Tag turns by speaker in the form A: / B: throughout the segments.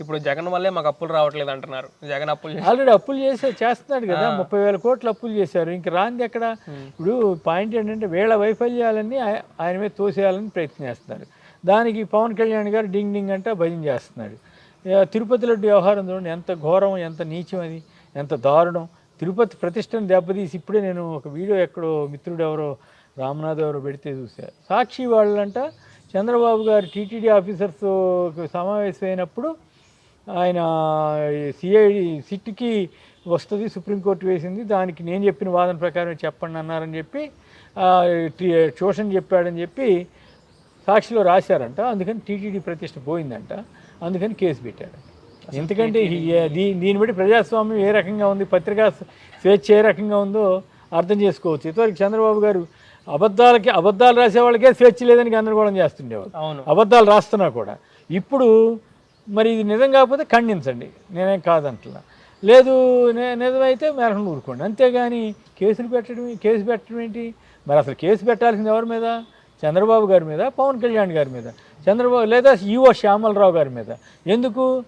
A: ఇప్పుడు జగన్ వల్లే మాకు అప్పులు రావట్లేదు అంటున్నారు. జగన్ అప్పులు
B: ఆల్రెడీ అప్పులు చేసే చేస్తున్నాడు కదా. ముప్పై వేల కోట్లు అప్పులు చేశారు. ఇంక రాంది ఎక్కడ? ఇప్పుడు పాయింట్ ఏంటంటే వీళ్ళ వైఫల్యాలన్నీ ఆయ- ఆయన మీద తోసేయాలని ప్రయత్నం చేస్తున్నారు దానికి పవన్ కళ్యాణ్ గారు డింగ్ డింగ్ అంటే భజన చేస్తున్నాడు. తిరుపతి లడ్డు వ్యవహారం చూడండి. ఎంత ఘోరం ఎంత నీచం అది. ఎంత దారుణం. తిరుపతి ప్రతిష్టను దెబ్బతీసి ఇప్పుడే నేను ఒక వీడియో ఎక్కడో మిత్రుడు ఎవరో రామనాథ్ ఎవరో పెడితే చూసా. సాక్షి వాళ్ళంట చంద్రబాబు గారు టీటీడీ ఆఫీసర్స్ సమావేశం అయినప్పుడు ఆయన సిఐడి సిట్కి వస్తుంది సుప్రీంకోర్టు వేసింది. దానికి నేను చెప్పిన వాదన ప్రకారం చెప్పండి అన్నారని చెప్పి ట్యూషన్ చెప్పాడని చెప్పి సాక్షిలో రాశారంట. అందుకని టీటీడీ ప్రతిష్ట పోయిందంట. అందుకని కేసు పెట్టాడు. ఎందుకంటే ఈ- దీ- దీన్ని బట్టి ప్రజాస్వామ్యం ఏ రకంగా ఉంది పత్రికా స్వేచ్ఛ ఏ రకంగా ఉందో అర్థం చేసుకోవచ్చు. ఇంతవరకు చంద్రబాబు గారు అబద్ధాలకి అబద్ధాలు రాసే వాళ్ళకే స్వేచ్ఛ లేదని గందరగోళం చేస్తుండేవారు
A: అవును.
B: అబద్ధాలు రాస్తున్నా కూడా. ఇప్పుడు మరి ఇది నిజం కాకపోతే ఖండించండి. నేనేం కాదంటున్నా. లేదు నే- నిజమైతే మేరకు ఊరుకోండి. అంతేగాని కేసులు పెట్టడం కేసు పెట్టడం ఏంటి? మరి అసలు కేసు పెట్టాల్సింది ఎవరి మీద? చంద్రబాబు గారి మీద పవన్ కళ్యాణ్ గారి మీద? చంద్రబాబు లేదా ఈఓ శ్యామలరావు గారి మీద? ఎందుకు?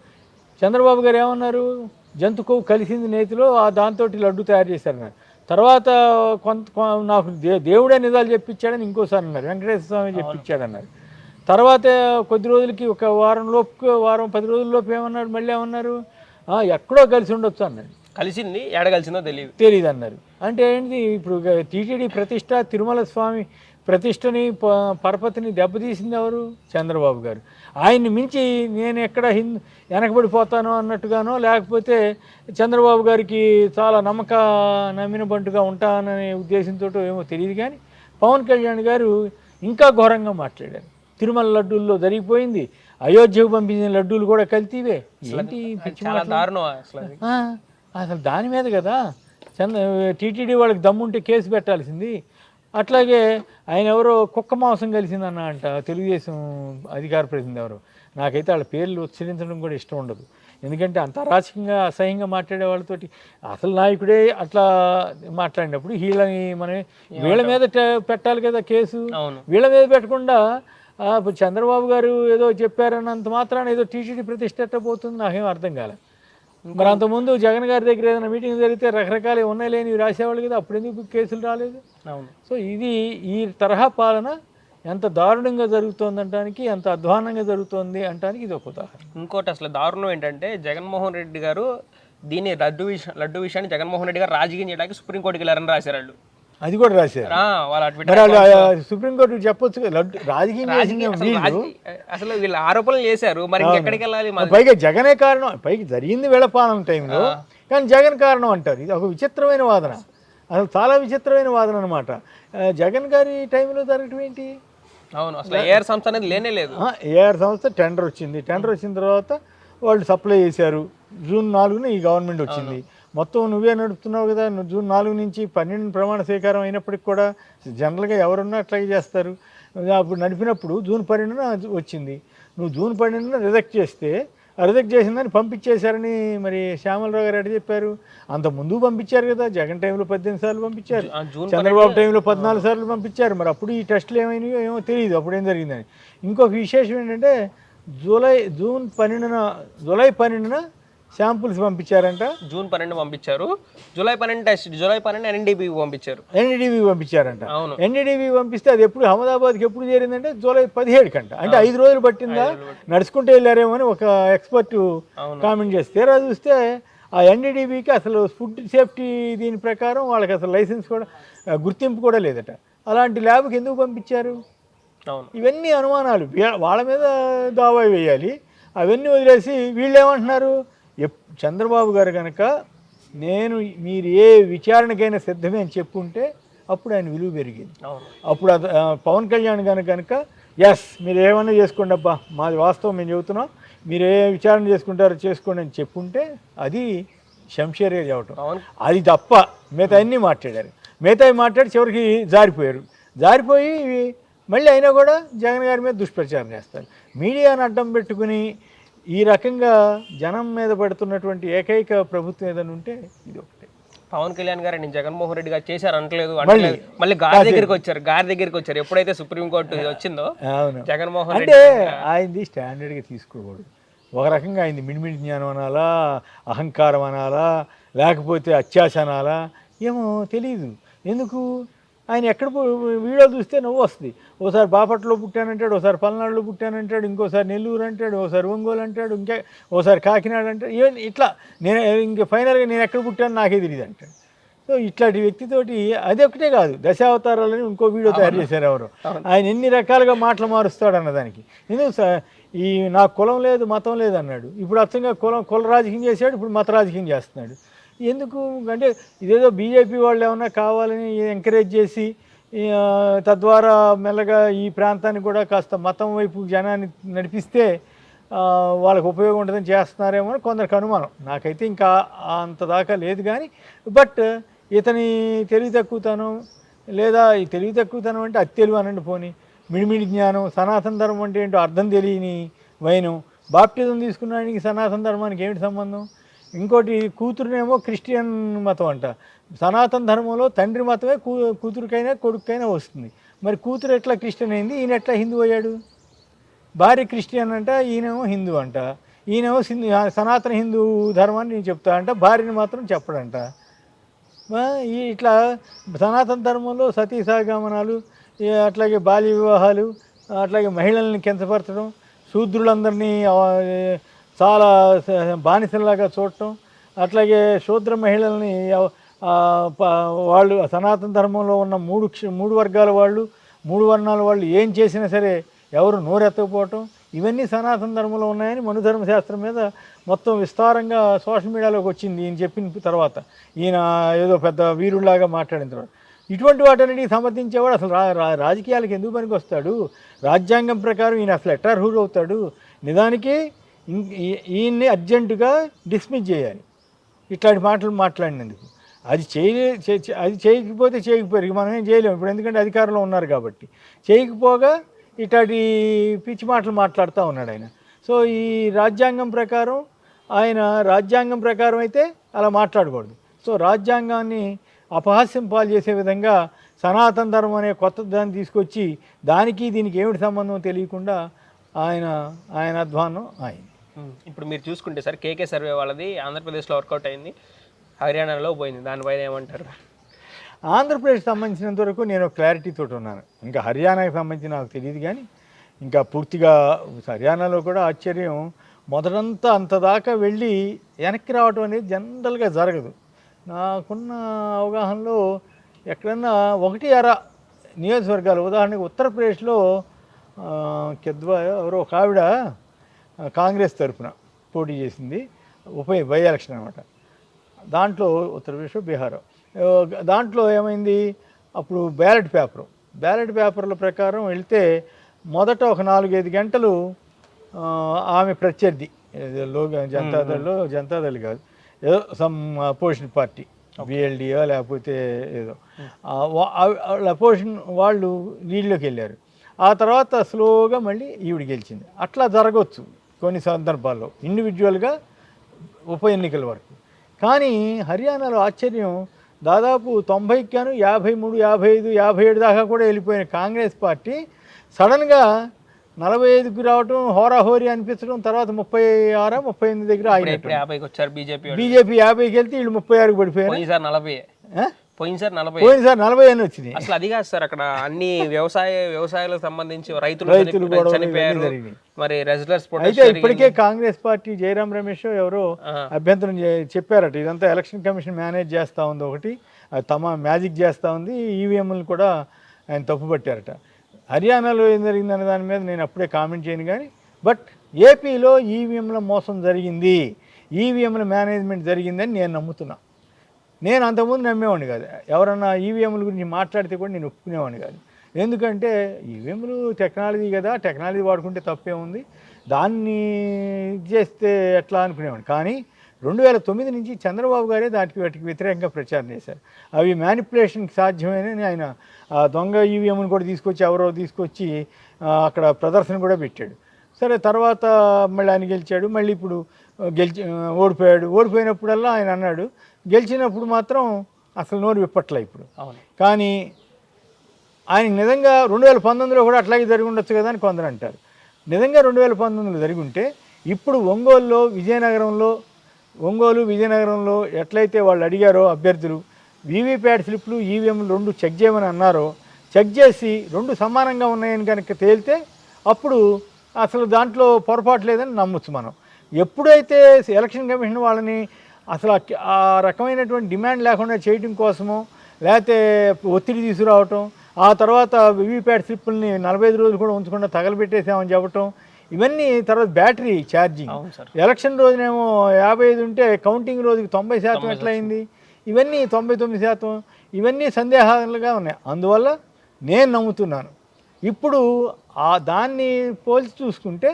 B: చంద్రబాబు గారు ఏమన్నారు? జంతు కొవ్వు కలిసింది నేతిలో ఆ దాంతో లడ్డు తయారు చేశారన్నారు తర్వాత కొంత నాకు దే దేవుడే నిజాలు చెప్పించాడని ఇంకోసారి అన్నారు. వెంకటేశ్వర స్వామి చెప్పించాడన్నారు. తర్వాత కొద్ది రోజులకి ఒక వారం లోపు వారం పది రోజుల్లోపు ఏమన్నారు? మళ్ళీ ఏమన్నారు? "ఆ, ఎక్కడో కలిసి ఉండొచ్చు అన్నారు.
A: కలిసింది ఏడ కలిసిందో తెలియదు.
B: తెలియదు అన్నారు. అంటే ఏంటి ఇప్పుడు టీటీడీ ప్రతిష్ట తిరుమల స్వామి ప్రతిష్టని ప- పరపతిని దెబ్బతీసింది ఎవరు? చంద్రబాబు గారు. ఆయన్ని మించి నేను ఎక్కడ హిందూ వెనకబడిపోతానో అన్నట్టుగానో లేకపోతే చంద్రబాబు గారికి చాలా నమ్మక నమ్మిన బంటుగా ఉంటాననే ఉద్దేశంతో ఏమో తెలియదు కానీ పవన్ కళ్యాణ్ గారు ఇంకా ఘోరంగా మాట్లాడారు. తిరుమల లడ్డూల్లో జరిగిపోయింది. అయోధ్యకు పంపించిన లడ్డూలు కూడా కల్తీవే. ఏంటి
A: అసలు
B: దాని మీద కదా. చంద్ర టీటీడీ వాళ్ళకి దమ్ముంటే కేసు పెట్టాల్సింది. అట్లాగే ఆయన ఎవరో కుక్క మాంసం కలిసిందన్న అంట తెలుగుదేశం అధికార ప్రతినిధి ఎవరు. నాకైతే వాళ్ళ పేర్లు ఉచ్చరించడం కూడా ఇష్టం ఉండదు. ఎందుకంటే అంత అరాచకంగా అసహ్యంగా మాట్లాడే వాళ్ళతోటి అసలు నాయకుడే అట్లా మాట్లాడినప్పుడు వీళ్ళని మనం వీళ్ళ మీద పెట్టాలి కదా కేసు. వీళ్ళ మీద పెట్టకుండా ఇప్పుడు చంద్రబాబు గారు ఏదో చెప్పారన్నంత మాత్రాన ఏదో టీటీడీ ప్రతిష్ట పోతుంది నాకేం అర్థం కాలే. మరి అంతకుముందు జగన్ గారి దగ్గర ఏదైనా మీటింగ్ జరిగితే రకరకాల ఉన్నాయి లేని రాసేవాళ్ళు కదా అప్పుడు ఎందుకు కేసులు రాలేదు?
A: అవును.
B: సో ఇది ఈ తరహా పాలన ఎంత దారుణంగా జరుగుతోందనడానికి ఎంత అధ్వానంగా జరుగుతోంది అంటానికి ఇది ఒక ఉదాహరణ.
A: ఇంకోటి అసలు దారుణం ఏంటంటే జగన్మోహన్ రెడ్డి గారు దీన్ని లడ్డు విషయం లడ్డు విషయాన్ని జగన్మోహన్ రెడ్డి గారు రాజకీయం చేయడానికి సుప్రీంకోర్టుకి వెళ్ళారని రాశారు
B: అది కూడా రాశారు. సుప్రీంకోర్టు చెప్పొచ్చు రాజకీయం
A: అసలు
B: వీళ్ళు
A: ఆరోపణలు చేశారు. మరి ఇంకెక్కడికి వెళ్ళాలి
B: పైగా జగనే కారణం. పైకి జరిగింది వీళ్ళపాలన టైంలో. కానీ జగన్ కారణం అంటారు. ఇది ఒక విచిత్రమైన వాదన. అసలు చాలా విచిత్రమైన వాదన అనమాట జగన్ గారి టైంలో జరగటం ఏంటి?
A: అవును. అసలు ఏఆర్ సంస్థ అనేది లేనే లేదు.
B: ఏఆర్ సంస్థ టెండర్ వచ్చింది. టెండర్ వచ్చిన తర్వాత వాళ్ళు సప్లై చేశారు. జూన్ నాలుగున ఈ గవర్నమెంట్ వచ్చింది. మొత్తం నువ్వే నడుపుతున్నావు కదా నువ్వు జూన్ నాలుగు నుంచి పన్నెండు ప్రమాణ స్వీకారం అయినప్పటికి కూడా జనరల్గా ఎవరున్నా అట్లాగే చేస్తారు. అప్పుడు నడిపినప్పుడు జూన్ పన్నెండున వచ్చింది. నువ్వు జూన్ పన్నెండున రిజెక్ట్ చేస్తే రిజెక్ట్ చేసిందని పంపించేశారని మరి శ్యామలరావు గారు ఎక్కడ చెప్పారు? అంత ముందు పంపించారు కదా జగన్ టైంలో పద్దెనిమిది సార్లు పంపించారు. చంద్రబాబు టైంలో పద్నాలుగు సార్లు పంపించారు. మరి అప్పుడు ఈ టెస్టులు ఏమైనాయో ఏమో తెలియదు అప్పుడు ఏం జరిగిందని. ఇంకొక విశేషం ఏంటంటే జూలై జూన్ పన్నెండున జూలై పన్నెండున శాంపుల్స్ పంపించారంట?
A: జూన్ పన్నెండు పంపించారు. జూలై పన్నెండు టెస్ట్ జూలై పన్నెండు ఎన్డీబీ పంపించారు.
B: ఎన్డీడీబీ పంపించారంట.
A: అవును.
B: ఎన్డీడీబీ పంపిస్తే అది ఎప్పుడు అహ్మదాబాద్కి ఎప్పుడు చేరిందంటే జూలై పదిహేడు కంట అంటే ఐదు రోజులు పట్టిందా? నడుచుకుంటూ వెళ్ళారేమో అని ఒక ఎక్స్పర్ట్. కామెంట్ చేస్తే తీరా చూస్తే ఆ ఎన్డీడీబీకి అసలు ఫుడ్ సేఫ్టీ దీని ప్రకారం వాళ్ళకి అసలు లైసెన్స్ కూడా గుర్తింపు కూడా లేదట. అలాంటి ల్యాబ్కి ఎందుకు పంపించారు? ఇవన్నీ అనుమానాలు. వాళ్ళ మీద దావా వేయాలి. అవన్నీ వదిలేసి వీళ్ళు ఏమంటున్నారు ఎప్- చంద్రబాబు గారు కనుక నేను మీరు ఏ విచారణకైనా సిద్ధమే అని చెప్పుంటే అప్పుడు ఆయన విలువ పెరిగింది. అప్పుడు పవన్ కళ్యాణ్ కనుక కనుక ఎస్ మీరు ఏమన్నా చేసుకోండి అబ్బా మాది వాస్తవం మేము చెబుతున్నాం. మీరు ఏ విచారణ చేసుకుంటారో చేసుకోండి అని చెప్పుంటే అది శంషేర్గా చెప్పటం అది తప్ప మిగతా అన్నీ మాట్లాడారు. మిగతా మాట్లాడి చివరికి జారిపోయారు. జారిపోయి మళ్ళీ అయినా కూడా జగన్ గారి మీద దుష్ప్రచారం చేస్తారు. మీడియాను అడ్డం పెట్టుకుని ఈ రకంగా జనం మీద పడుతున్నటువంటి ఏకైక ప్రభుత్వం ఏదైనా ఉంటే ఇది ఒకటే.
A: పవన్ కళ్యాణ్ గారు నేను జగన్మోహన్ రెడ్డి గారు చేశారు అంటలేదు మళ్ళీ గారి దగ్గరికి వచ్చారు. గారి దగ్గరికి వచ్చారు. ఎప్పుడైతే సుప్రీంకోర్టు వచ్చిందో
B: అవును.
A: జగన్మోహన్ రెడ్డి
B: ఆయనది స్టాండర్డ్గా తీసుకోకూడదు. ఒక రకంగా అయింది మిడిమిడి జ్ఞానం అనాలా అహంకారం అనాలా లేకపోతే అత్యాశ అనాలా ఏమో తెలియదు ఎందుకు? ఆయన ఎక్కడ వీడియో చూస్తే నవ్వు వస్తుంది. ఓసారి బాపట్లలో పుట్టానంటాడు ఒకసారి పల్నాడులో పుట్టానంటాడు ఇంకోసారి నెల్లూరు అంటాడు ఒకసారి ఒంగోలు అంటాడు ఇంకా ఓసారి కాకినాడ అంటాడు. ఏం ఇట్లా నేను ఇంక ఫైనల్గా నేను ఎక్కడ పుట్టాను నాకే తెలియదు అంటాడు. సో ఇట్లాంటి వ్యక్తితోటి అది ఒకటే కాదు దశావతారాలని ఇంకో వీడియో తయారు చేశారు ఎవరు. ఆయన ఎన్ని రకాలుగా మాటలు మారుస్తాడు అన్నదానికి ఎందుకు సార్? ఈ నాకు కులం లేదు మతం లేదు అన్నాడు. ఇప్పుడు అచ్చంగా కులం కుల రాజకీయం చేశాడు ఇప్పుడు మత రాజకీయం చేస్తున్నాడు. ఎందుకు? అంటే ఇదేదో బీజేపీ వాళ్ళు ఏమన్నా కావాలని ఎంకరేజ్ చేసి తద్వారా మెల్లగా ఈ ప్రాంతాన్ని కూడా కాస్త మతం వైపు జనాన్ని నడిపిస్తే వాళ్ళకు వాళ్ళకి ఉపయోగం ఉంటుందని చేస్తున్నారేమో అని కొందరికి అనుమానం. నాకైతే ఇంకా అంత దాకా లేదు కానీ బట్ ఇతని తెలివి తక్కువతనం లేదా ఈ తెలివి తక్కువతనం అంటే అతి తెలివి అనండి పోని. మిడిమిడి జ్ఞానం సనాతన ధర్మం అంటే ఏంటో అర్థం తెలియని వైనం. బాప్టిజం తీసుకున్నానికి సనాతన ధర్మానికి ఏమిటి సంబంధం? ఇంకోటి కూతురునేమో క్రిస్టియన్ మతం అంట. సనాతన ధర్మంలో తండ్రి మతమే కూ కూతురికైనా కొడుకైనా వస్తుంది. మరి కూతురు ఎట్లా క్రిస్టియన్ అయింది? ఈయన ఎట్లా హిందూ అయ్యాడు? భార్య క్రిస్టియన్ అంట ఈయనేమో హిందూ అంట. ఈయనేమో సింధు సనాతన హిందూ ధర్మాన్ని నేను చెప్తా అంట భార్యని మాత్రం చెప్పడంట. ఈ ఇట్లా సనాతన ధర్మంలో సతీ సహగమనాలు అట్లాగే బాల్య వివాహాలు అట్లాగే మహిళల్ని కించపరచడం శూద్రులందరినీ చాలా బానిసలాగా చూడటం అట్లాగే శూద్ర మహిళల్ని వాళ్ళు సనాతన ధర్మంలో ఉన్న మూడు క్ష- మూడు వర్గాల వాళ్ళు మూడు వర్ణాల వాళ్ళు ఏం చేసినా సరే ఎవరు నోరెత్తకపోవటం ఇవన్నీ సనాతన ధర్మంలో ఉన్నాయని మనుధర్మ శాస్త్రం మీద మొత్తం విస్తారంగా సోషల్ మీడియాలోకి వచ్చింది ఈయన చెప్పిన తర్వాత. ఈయన ఏదో పెద్ద వీరుడిలాగా మాట్లాడిన తర్వాత. ఇటువంటి వాటన్నిటికి సమర్థించేవాడు అసలు రాజకీయాలకు ఎందుకు పనికి వస్తాడు రాజ్యాంగం ప్రకారం ఈయన అసలు ఎట్లా అవుతాడు నిజానికి ఈయన్ని అర్జెంటుగా డిస్మిస్ చేయాలి. ఇట్లాంటి మాటలు మాట్లాడినందుకు. అది చేయలే అది చేయకపోతే చేయకపోయారు. ఇక మనం ఏం చేయలేము. ఇప్పుడు ఎందుకంటే అధికారంలో ఉన్నారు కాబట్టి. చేయకపోగా ఇట్లాంటి పిచ్చి మాటలు మాట్లాడుతూ ఉన్నాడు ఆయన. సో ఈ రాజ్యాంగం ప్రకారం ఆయన రాజ్యాంగం ప్రకారం అయితే అలా మాట్లాడకూడదు. సో రాజ్యాంగాన్ని అపహాస్యం పాలు చేసే విధంగా సనాతన ధర్మం అనే కొత్త దాన్ని తీసుకొచ్చి దానికి దీనికి ఏమిటి సంబంధం తెలియకుండా ఆయన ఆయన అధ్వానం ఆయన.
A: ఇప్పుడు మీరు చూసుకుంటే సార్ కేకే సర్వే వాళ్ళది ఆంధ్రప్రదేశ్లో వర్కౌట్ అయింది హర్యానాలో పోయింది. దానిపైన ఏమంటారు?
B: ఆంధ్రప్రదేశ్ సంబంధించినంత వరకు నేను క్లారిటీతో ఉన్నాను. ఇంకా హర్యానాకి సంబంధించి నాకు తెలియదు కానీ ఇంకా పూర్తిగా హర్యానాలో కూడా ఆశ్చర్యం. మొదటంతా అంతదాకా వెళ్ళి వెనక్కి రావడం అనేది జనరల్గా జరగదు. నాకున్న అవగాహనలో ఎక్కడన్నా ఒకటి అర నియోజకవర్గాలు ఉదాహరణకు ఉత్తరప్రదేశ్లో కెద్వా ఎవరో ఒక ఆవిడ కాంగ్రెస్ తరపున పోటీ చేసింది ఉప బై ఎలక్షన్ అనమాట. దాంట్లో ఉత్తరప్రదేశ్ బీహార్. దాంట్లో ఏమైంది? అప్పుడు బ్యాలెట్ పేపరు. బ్యాలెట్ పేపర్ల ప్రకారం వెళ్తే మొదట ఒక నాలుగైదు గంటలు ఆమె ప్రత్యర్థి. ఏదో లోక జనతాదళ్ళో జనతాదళ్ కాదు. ఏదో సమ్ అపోజిషన్ పార్టీ. బిఎల్డియో లేకపోతే ఏదో. అపోజిషన్ వాళ్ళు లీడ్లోకి వెళ్ళారు. ఆ తర్వాత స్లోగా మళ్ళీ ఈవిడ గెలిచింది. అట్లా జరగవచ్చు కొన్ని సందర్భాల్లో ఇండివిజువల్గా ఉప ఎన్నికల వరకు. కానీ హర్యానాలో ఆశ్చర్యం దాదాపు తొంభైకి యాభై మూడు యాభై ఐదు యాభై ఏడు దాకా కూడా వెళ్ళిపోయిన కాంగ్రెస్ పార్టీ సడన్గా నలభై ఐదుకి రావటం హోరాహోరీ అనిపించడం తర్వాత ముప్పై ఆరా ముప్పై ఎనిమిది దగ్గర ఆగినట్టు
A: యాభైకి వచ్చారు బీజేపీ
B: బీజేపీ యాభైకి వెళ్తే వీళ్ళు ముప్పై ఆరుకి పడిపోయారు
A: నలభై? పోయినసారి నలభై
B: పోయినసారి నలభై అని వచ్చినాయి.
A: అసలు అది కాదు సార్ అక్కడ అన్ని వ్యవసాయ వ్యవసాయాలకు సంబంధించి రైతులు
B: రైతులు
A: చనిపోయారు. మరి రెజ్లర్స్
B: అయితే ఇప్పటికే కాంగ్రెస్ పార్టీ జయరాం రమేష్ ఎవరో. అభ్యంతరం చెప్పారట. ఇదంతా ఎలక్షన్ కమిషన్ మేనేజ్ చేస్తూ ఉంది ఒకటి. తమ మ్యాజిక్ చేస్తూ ఉంది. ఈవీఎంలు కూడా ఆయన తప్పుపట్టారట. హర్యానాలో ఏం జరిగిందనే దాని మీద నేను అప్పుడే కామెంట్ చేయను కానీ బట్ ఏపీలో ఈవీఎంల మోసం జరిగింది. ఈవీఎంల మేనేజ్మెంట్ జరిగిందని నేను నమ్ముతున్నా. నేను అంతకుముందు నమ్మేవాడిని కాదు. ఎవరన్నా ఈవీఎంల గురించి మాట్లాడితే కూడా నేను ఒప్పుకునేవాడిని కాదు. ఎందుకంటే ఈవీఎంలు టెక్నాలజీ కదా టెక్నాలజీ వాడుకుంటే తప్పే ఉంది. దాన్ని చేస్తే ఎట్లా అనుకునేవాడిని. కానీ రెండు వేల తొమ్మిది నుంచి చంద్రబాబు గారే దానికి వాటికి వ్యతిరేకంగా ప్రచారం చేశారు. అవి మ్యానిపులేషన్కి సాధ్యమేనని ఆయన దొంగ ఈవీఎంను కూడా తీసుకొచ్చి ఎవరో తీసుకొచ్చి అక్కడ ప్రదర్శన కూడా పెట్టాడు. సరే తర్వాత మళ్ళీ ఆయన గెలిచాడు. మళ్ళీ ఇప్పుడు గెలిచి ఓడిపోయాడు. ఓడిపోయినప్పుడల్లా ఆయన అన్నాడు గెలిచినప్పుడు మాత్రం అసలు నోరు విప్పట్లే ఇప్పుడు. కానీ ఆయన నిజంగా రెండు వేల పంతొమ్మిదిలో కూడా అట్లాగే జరిగి ఉండొచ్చు కదా అని కొందరు అంటారు. నిజంగా రెండు వేల పంతొమ్మిదిలో జరిగి ఉంటే ఇప్పుడు ఒంగోలులో విజయనగరంలో ఒంగోలు విజయనగరంలో ఎట్లయితే వాళ్ళు అడిగారో అభ్యర్థులు వీవీప్యాట్ స్లిప్లు ఈవీఎంలు రెండు చెక్ చేయమని అన్నారో చెక్ చేసి రెండు సమానంగా ఉన్నాయని కనుక తేలితే అప్పుడు అసలు దాంట్లో పొరపాటు లేదని నమ్మొచ్చు మనం. ఎప్పుడైతే ఎలక్షన్ కమిషన్ వాళ్ళని అసలు ఆ- రకమైనటువంటి డిమాండ్ లేకుండా చేయడం కోసమో లేకపోతే ఒత్తిడి తీసుకురావటం ఆ తర్వాత వివిప్యాట్ స్లిప్పుల్ని నలభై ఐదు రోజులు కూడా ఉంచకుండా తగలబెట్టేసామని చెప్పటం ఇవన్నీ తర్వాత బ్యాటరీ ఛార్జింగ్. ఎలక్షన్ రోజునేమో యాభై ఐదు ఉంటే కౌంటింగ్ రోజుకి తొంభై శాతం ఎట్లయింది? ఇవన్నీ తొంభై తొమ్మిది శాతం ఇవన్నీ సందేహాలుగా ఉన్నాయి. అందువల్ల నేను నమ్ముతున్నాను. ఇప్పుడు ఆ దాన్ని పోల్చి చూసుకుంటే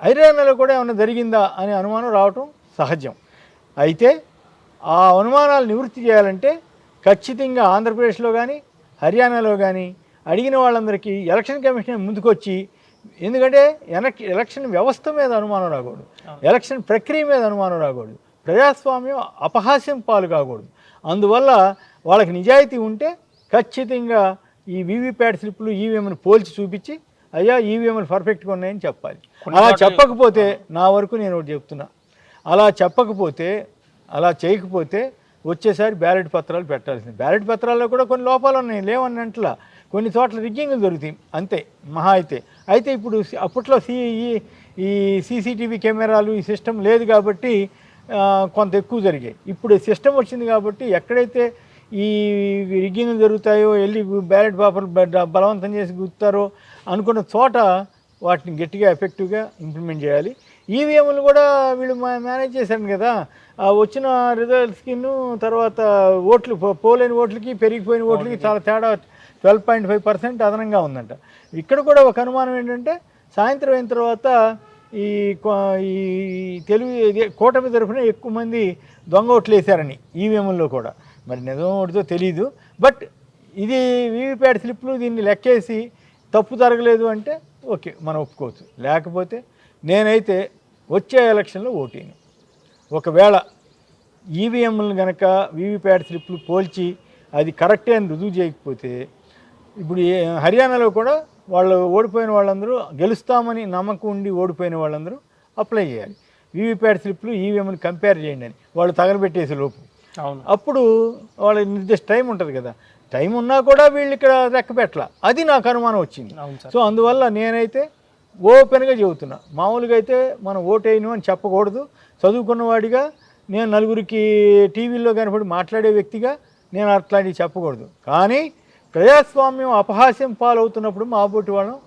B: హర్యానాలో కూడా ఏమైనా జరిగిందా అనే అనుమానం రావటం సహజం. అయితే ఆ అనుమానాలు నివృత్తి చేయాలంటే ఖచ్చితంగా ఆంధ్రప్రదేశ్లో కానీ హర్యానాలో కానీ అడిగిన వాళ్ళందరికీ ఎలక్షన్ కమిషన్ ముందుకొచ్చి ఎందుకంటే ఎలక్ ఎలక్షన్ వ్యవస్థ మీద అనుమానం రాకూడదు. ఎలక్షన్ ప్రక్రియ మీద అనుమానం రాకూడదు. ప్రజాస్వామ్యం అపహాస్యం పాలు కాకూడదు. అందువల్ల వాళ్ళకి నిజాయితీ ఉంటే ఖచ్చితంగా ఈ వీవీప్యాట్ స్లిప్లు ఈవీఎంను పోల్చి చూపించి అయ్యా ఈవీఎంలు పర్ఫెక్ట్గా ఉన్నాయని చెప్పాలి. అలా చెప్పకపోతే నా వరకు నేను ఒకటి చెప్తున్నా. అలా చెప్పకపోతే అలా చేయకపోతే వచ్చేసారి బ్యాలెట్ పత్రాలు పెట్టాల్సింది. బ్యాలెట్ పత్రాల్లో కూడా కొన్ని లోపాలు ఉన్నాయి. లేవన్నట్లా కొన్ని చోట్ల రిగ్గింగ్ దొరుకుతాయి. అంతే. మహా అయితే. అయితే ఇప్పుడు అప్పట్లో సి ఈ- ఈ సీసీటీవీ కెమెరాలు ఈ సిస్టమ్ లేదు కాబట్టి కొంత ఎక్కువ జరిగాయి. ఇప్పుడు సిస్టమ్ వచ్చింది కాబట్టి ఎక్కడైతే ఈ రిగ్గింగ్ జరుగుతాయో వెళ్ళి బ్యాలెట్ పేపర్లు బలవంతం చేసి గుర్తారో అనుకున్న చోట వాటిని గట్టిగా ఎఫెక్టివ్గా ఇంప్లిమెంట్ చేయాలి. ఈవీఎంలు కూడా వీళ్ళు మా- మేనేజ్ చేశారు కదా. ఆ వచ్చిన రిజల్ట్స్కి తర్వాత ఓట్లు పోలేని ఓట్లకి పెరిగిపోయిన ఓట్లకి చాలా తేడా ట్వెల్వ్ పాయింట్ ఫైవ్ పర్సెంట్ అదనంగా ఉందంట. ఇక్కడ కూడా ఒక అనుమానం ఏంటంటే సాయంత్రం అయిన తర్వాత ఈ ఈ తెలుగు కూటమి తరఫున ఎక్కువ మంది దొంగ ఓట్లు వేశారని ఈవీఎంల్లో కూడా. మరి నిజం ఒకటితో తెలియదు బట్ ఇది వీవీప్యాట్ స్లిప్లు దీన్ని లెక్కేసి తప్పు జరగలేదు అంటే ఓకే మనం ఒప్పుకోవచ్చు. లేకపోతే నేనైతే వచ్చే ఎలక్షన్లో ఓటీను ఒకవేళ ఈవీఎంలను కనుక వీవీప్యాట్ స్లిప్లు పోల్చి అది కరెక్టే అని రుజువు చేయకపోతే ఇప్పుడు హర్యానాలో కూడా వాళ్ళు ఓడిపోయిన వాళ్ళందరూ గెలుస్తామని నమ్మకం ఉండి ఓడిపోయిన వాళ్ళందరూ అప్లై చేయాలి. వీవీప్యాట్ స్లిప్లు ఈవీఎంలు కంపేర్ చేయండి అని వాళ్ళు తగలబెట్టేసే లోపు.
A: అవును.
B: అప్పుడు వాళ్ళ నిర్దిష్ట టైం ఉంటుంది కదా. టైం ఉన్నా కూడా వీళ్ళు ఇక్కడ లెక్క పెట్టాల. అది నాకు అనుమానం వచ్చింది. సో అందువల్ల నేనైతే ఓపెన్గా చెబుతున్నా. మామూలుగా అయితే మనం ఓటేయను అని చెప్పకూడదు. చదువుకున్నవాడిగా నేను నలుగురికి టీవీల్లో కనపడి మాట్లాడే వ్యక్తిగా నేను అట్లాంటివి చెప్పకూడదు. కానీ ప్రజాస్వామ్యం అపహాస్యం పాలవుతున్నప్పుడు మా బోటి వాళ్ళం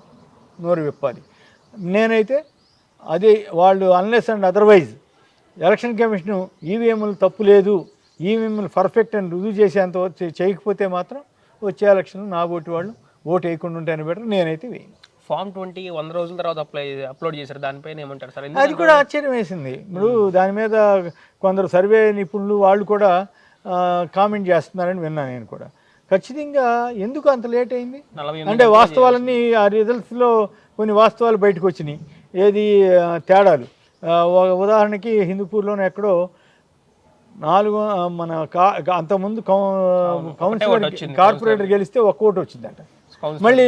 B: నోరు విప్పాలి. నేనైతే అది వాళ్ళు unless and otherwise election commission ఈవీఎంలు తప్పు లేదు ఈవీఎంలు పర్ఫెక్ట్ అని రుజువు చేసేంత వరకు చేయకపోతే మాత్రం వచ్చే ఎలక్షన్ నా ఓటు వాళ్ళు ఓటు వేయకుండా ఉంటాయని బెటర్. నేనైతే వేయను.
A: ఫామ్ ట్వంటీ వంద రోజుల తర్వాత అప్లై అప్లోడ్ చేశారు. దానిపైన ఏమంటారు సార్?
B: అది కూడా ఆశ్చర్యం వేసింది. ఇప్పుడు దాని మీద కొందరు సర్వే నిపుణులు వాళ్ళు కూడా కామెంట్ చేస్తున్నారని విన్నాను నేను కూడా. ఖచ్చితంగా ఎందుకు అంత లేట్ అయింది? అంటే వాస్తవాలన్నీ ఆ రిజల్ట్స్లో కొన్ని వాస్తవాలు బయటకు వచ్చినాయి. ఏది తేడాలు? ఉదాహరణకి హిందూపూర్లోనే ఎక్కడో నాలుగు మన కా అంతకుముందు కౌ- కౌన్సిలర్
A: వచ్చింది,
B: కార్పొరేటర్ గెలిస్తే ఒక్క ఓటు వచ్చిందంట.
A: కౌన్సిల్
B: మళ్ళీ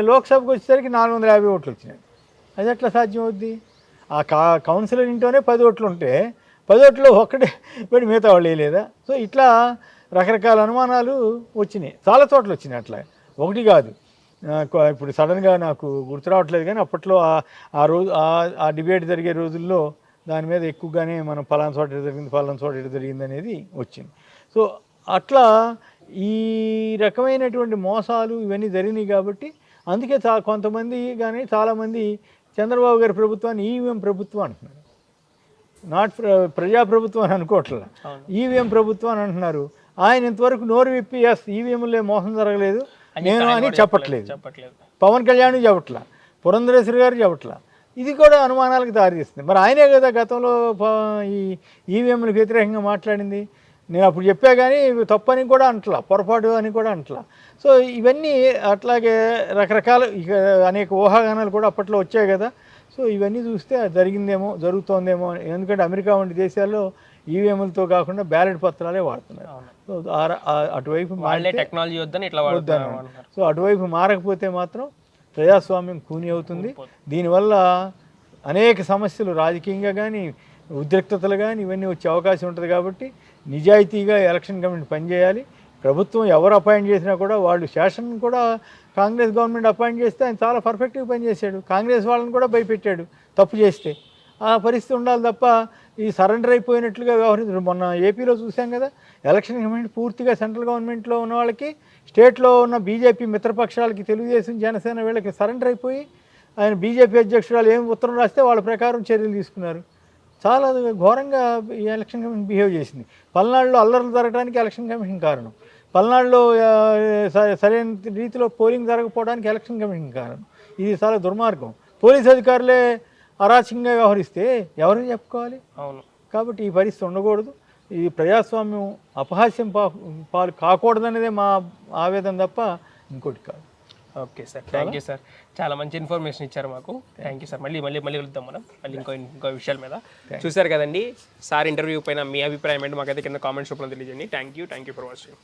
B: లోక్సభకు వచ్చేసరికి నాలుగు వందల యాభై ఓట్లు వచ్చినాయి. అది ఎట్లా సాధ్యం అవుద్ది ఆ కా కౌన్సిలర్ ఇంట్లోనే పది ఓట్లు ఉంటే పది ఓట్లు ఒక్కటే పెట్టి మిగతా వాళ్ళు వేయలేదా? సో ఇట్లా రకరకాల అనుమానాలు వచ్చినాయి. చాలా చోట్ల వచ్చినాయి అట్లా. ఒకటి కాదు. ఇప్పుడు సడన్గా నాకు గుర్తు రావట్లేదు కానీ అప్పట్లో ఆ- ఆ రోజు ఆ- ఆ డిబేట్ జరిగే రోజుల్లో దాని మీద ఎక్కువగానే మనం పలానా చోట జరిగింది పలానా చోట జరిగింది అనేది వచ్చింది. సో అట్లా ఈ రకమైనటువంటి మోసాలు ఇవన్నీ జరిగినాయి కాబట్టి అందుకే చా కొంతమంది కానీ చాలామంది చంద్రబాబు గారి ప్రభుత్వాన్ని ఈవీఎం ప్రభుత్వం అంటున్నారు. నాట్ ప్ర- ప్రజాప్రభుత్వం అని అనుకోవట్లేదు
A: అవును.
B: ఈవీఎం ప్రభుత్వం అని అంటున్నారు. ఆయన ఇంతవరకు నోరు విప్పి ఎస్ ఈవీఎంలో మోసం జరగలేదు. నేను అని చెప్పట్లేదు.
A: చెప్పట్లేదు.
B: పవన్ కళ్యాణ్ చెప్పట్లా. పురంధరేశ్వరి గారు చెప్పట్లా. ఇది కూడా అనుమానాలకు దారితీస్తుంది. మరి ఆయనే కదా గతంలో ఈ ఈవీఎంలకు వ్యతిరేకంగా మాట్లాడింది. నేను అప్పుడు చెప్పా కానీ ఇవి తప్పని కూడా అంటలా పొరపాటు అని కూడా అంటలా సో ఇవన్నీ అట్లాగే రకరకాల ఇక అనేక ఊహాగానాలు కూడా అప్పట్లో వచ్చాయి కదా సో ఇవన్నీ చూస్తే జరిగిందేమో జరుగుతోందేమో. ఎందుకంటే అమెరికా వంటి దేశాల్లో ఈవీఎంలతో కాకుండా బ్యాలెట్ పత్రాలే వాడుతున్నారు. సో అటువైపు
A: టెక్నాలజీ వద్దని ఇట్లా అంటున్నారు.
B: సో అటువైపు మారకపోతే మాత్రం ప్రజాస్వామ్యం కూని అవుతుంది దీనివల్ల అనేక సమస్యలు రాజకీయంగా కానీ ఉద్రిక్తతలు కానీ ఇవన్నీ వచ్చే అవకాశం ఉంటుంది కాబట్టి నిజాయితీగా ఎలక్షన్ కమిషన్ పనిచేయాలి. ప్రభుత్వం ఎవరు అపాయింట్ చేసినా కూడా వాళ్ళు శాసనం కూడా కాంగ్రెస్ గవర్నమెంట్ అపాయింట్ చేస్తే ఆయన చాలా పర్ఫెక్ట్గా పనిచేశాడు. కాంగ్రెస్ వాళ్ళని కూడా భయపెట్టాడు తప్పు చేస్తే. ఆ పరిస్థితి ఉండాలి తప్ప ఈ సరెండర్ అయిపోయినట్లుగా వ్యవహరించారు మొన్న ఏపీలో చూసాం కదా ఎలక్షన్ కమిషన్ పూర్తిగా సెంట్రల్ గవర్నమెంట్లో ఉన్న వాళ్ళకి స్టేట్లో ఉన్న బీజేపీ మిత్రపక్షాలకి తెలుగుదేశం జనసేన వీళ్ళకి సరెండర్ అయిపోయి ఆయన బీజేపీ అధ్యక్షురాలు ఏం ఉత్తరం రాస్తే వాళ్ళ ప్రకారం చర్యలు తీసుకున్నారు. చాలా ఘోరంగా ఈ ఎలక్షన్ కమిషన్ బిహేవ్ చేసింది. పల్నాడులో అల్లర్లు జరగడానికి ఎలక్షన్ కమిషన్ కారణం. పల్నాడులో సరైన రీతిలో పోలింగ్ జరగకపోవడానికి ఎలక్షన్ కమిషన్ కారణం. ఇది చాలా దుర్మార్గం. పోలీస్ అధికారులే అరాచకంగా వ్యవహరిస్తే ఎవరు చెప్పుకోవాలి?
A: అవును.
B: కాబట్టి ఈ పరిస్థితి ఉండకూడదు. ఈ ప్రజాస్వామ్యం అపహాస్యం పా పాలు కాకూడదనేదే మా ఆవేదన తప్ప ఇంకోటి కాదు.
A: Okay sir. Thank you sir. చాలా మంచి ఇన్ఫర్మేషన్ ఇచ్చారు మాకు. థ్యాంక్ యూ సార్ మళ్ళీ మళ్ళీ మళ్ళీ కలుద్దాం మనం. మళ్ళీ ఇంకో ఇంకో విషయాల మీద. చూసారు కదండి సార్ ఇంటర్వ్యూ పైన మీ అభిప్రాయం ఏంటి మాకైతే కింద కామెంట్స్ రూపంలో తెలియజేయండి. Thank you thank you for watching